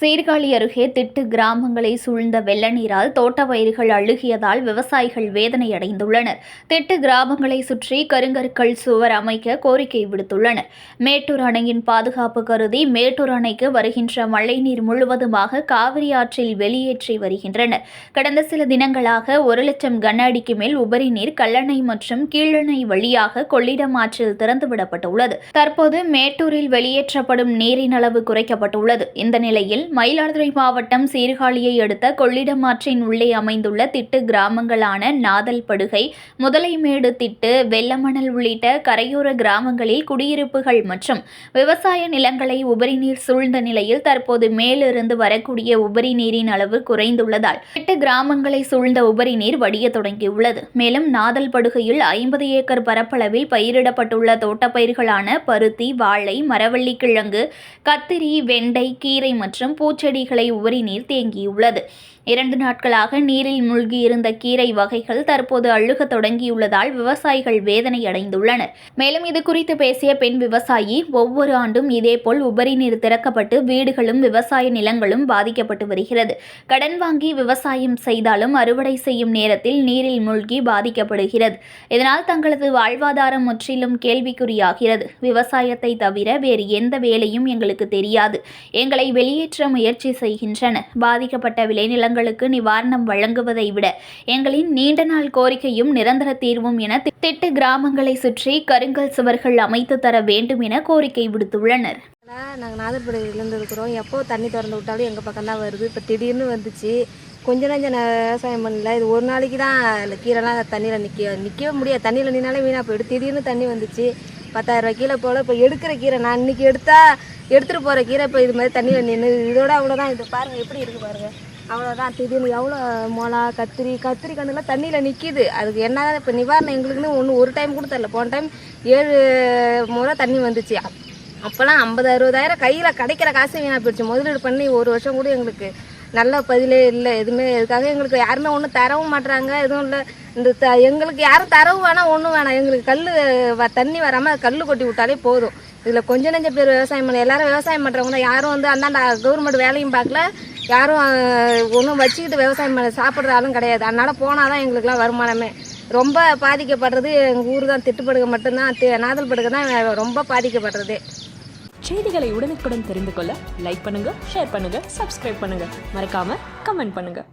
சீர்காழி அருகே திட்டு கிராமங்களை சூழ்ந்த வெள்ள நீரால் தோட்ட பயிர்கள் அழுகியதால் விவசாயிகள் வேதனை அடைந்துள்ளனர் திட்டு கிராமங்களை சுற்றி கருங்கற்கள் சுவர் அமைக்க கோரிக்கை விடுத்துள்ளனர். மேட்டூர் அணையின் பாதுகாப்பு கருதி மேட்டூர் அணைக்கு வருகின்ற மழைநீர் முழுவதுமாக காவிரி ஆற்றில் வெளியேற்றி வருகின்றனர். கடந்த சில தினங்களாக ஒரு லட்சம் கன அடிக்கு மேல் உபரி நீர் கல்லணை மற்றும் கீழணை வழியாக கொள்ளிடம் ஆற்றில் திறந்துவிடப்பட்டுள்ளது. தற்போது மேட்டூரில் வெளியேற்றப்படும் நீரின் அளவு குறைக்கப்பட்டுள்ளது. இந்த நிலையில் மயிலாடுதுறை மாவட்டம் சீர்காழியை அடுத்த கொள்ளிடம் ஆற்றின் உள்ளே அமைந்துள்ள திட்டு கிராமங்களான நாதல் படுகை முதலைமேடு திட்டு வெள்ளமணல் உள்ளிட்ட கரையோர கிராமங்களில் குடியிருப்புகள் மற்றும் விவசாய நிலங்களை உபரி நீர் சூழ்ந்த நிலையில் தற்போது மேலிருந்து வரக்கூடிய உபரி நீரின் அளவு குறைந்துள்ளதால் திட்டு கிராமங்களை சூழ்ந்த உபரி நீர் வடிய தொடங்கியுள்ளது. மேலும் நாதல் படுகையில் ஐம்பது ஏக்கர் பரப்பளவில் பயிரிடப்பட்டுள்ள தோட்டப்பயிர்களான பருத்தி வாழை மரவள்ளி கிழங்கு கத்திரி வெண்டை கீரை மற்றும் பூச்செடிகளை உபரி நீர் தேங்கியுள்ளது. இரண்டு நாட்களாக நீரில் மூழ்கியிருந்த கீரை வகைகள் தற்போது அழுக தொடங்கியுள்ளதால் விவசாயிகள் வேதனை அடைந்துள்ளனர். மேலும் இது குறித்து பேசிய பெண் விவசாயி ஒவ்வொரு ஆண்டும் இதேபோல் உபரி நீர் திறக்கப்பட்டு வீடுகளும் விவசாய நிலங்களும் பாதிக்கப்பட்டு வருகிறது. கடன் வாங்கி விவசாயம் செய்தாலும் அறுவடை செய்யும் நேரத்தில் நீரில் மூழ்கி பாதிக்கப்படுகிறது. இதனால் தங்களது வாழ்வாதாரம் முற்றிலும் கேள்விக்குறியாகிறது. விவசாயத்தை தவிர வேறு எந்த வேலையும் எங்களுக்கு தெரியாது. எங்களை வெளியேற்ற முயற்சி செய்கின்றன. பாதிக்கப்பட்ட விளைநிலங்களுக்கு நிவாரணம் வழங்குவதை விட எங்களின் நீண்ட நாள் கோரிக்கையும் நிரந்தர தீர்வும் என திட்டு கிராமங்களை சுற்றி கருங்கல் சுவர்கள் அமைத்து தர வேண்டும் என கோரிக்கை விடுத்துள்ளனர். நாங்கள் நாகர்படியிலேருந்து இருக்கிறோம். எப்போ தண்ணி திறந்து விட்டாலும் எங்கள் பக்கம் தான் வருது. இப்போ திடீர்னு வந்துச்சு. கொஞ்ச நஞ்சம் விவசாயம் பண்ணல. இது ஒரு நாளைக்கு தான் இந்த தண்ணியில் நிற்க நிற்கவே முடியாது. தண்ணியில் நின்னாலே வீணாக போயிடும். திடீர்னு தண்ணி வந்துச்சு. பத்தாயிரரூவா கீழே போல் இப்போ எடுக்கிற கீரை நான் இன்னைக்கு எடுத்தால் எடுத்துகிட்டு போகிற கீரை இப்போ இது மாதிரி தண்ணியில் நின்று இதோட அவ்வளோதான் இது பாருங்கள் எப்படி இருக்குது பாருங்கள் அவ்வளோதான் திடீர்னு எவ்வளோ மொளா கத்திரி கத்திரி கண்ணுலாம் தண்ணியில் நிற்கிது அதுக்கு என்ன இப்போ நிவாரணம் எங்களுக்குன்னு ஒன்று ஒரு டைம் கூட தரல. போன டைம் ஏழு முறை தண்ணி வந்துச்சு. அப்போல்லாம் ஐம்பது அறுபதாயிரம் கையில் கிடைக்கிற காசு வீணாக போயிடுச்சு. முதலீடு பண்ணி ஒரு வருஷம் கூட எங்களுக்கு நல்ல பதிலே இல்லை. எதுவுமே இதுக்காக எங்களுக்கு யாருமே ஒன்றும் தரவும் மாட்டுறாங்க எதுவும் இல்லை. இந்த த எங்களுக்கு யாரும் தரவும் வேணாம் ஒன்றும் வேணாம். எங்களுக்கு கல் வ- தண்ணி வராமல் கல் கொட்டி விட்டாலே போதும். இதில் கொஞ்சம் நெஞ்ச பேர் விவசாயம் பண்ண எல்லாரும் விவசாயம் பண்ணுறவங்க தான் யாரும் வந்து அந்தாண்ட கவர்மெண்ட் வேலையும் பார்க்கல. யாரும் ஒன்றும் வச்சுக்கிட்டு விவசாயம் பண்ண சாப்பிட்ற ஆளும் கிடையாது. அதனால் போனால் தான் எங்களுக்குலாம் வருமானமே. ரொம்ப பாதிக்கப்படுறது எங்கள் ஊர் தான். திட்டுப்படுக மட்டும்தான். நாதல் படுக்க தான் ரொம்ப பாதிக்கப்படுறது. செய்திகளை உடனுக்குடன் தெரிந்து கொள்ள லைக் பண்ணுங்கள் ஷேர் பண்ணுங்கள் சப்ஸ்கிரைப் பண்ணுங்கள் மறக்காமல் கமெண்ட் பண்ணுங்கள்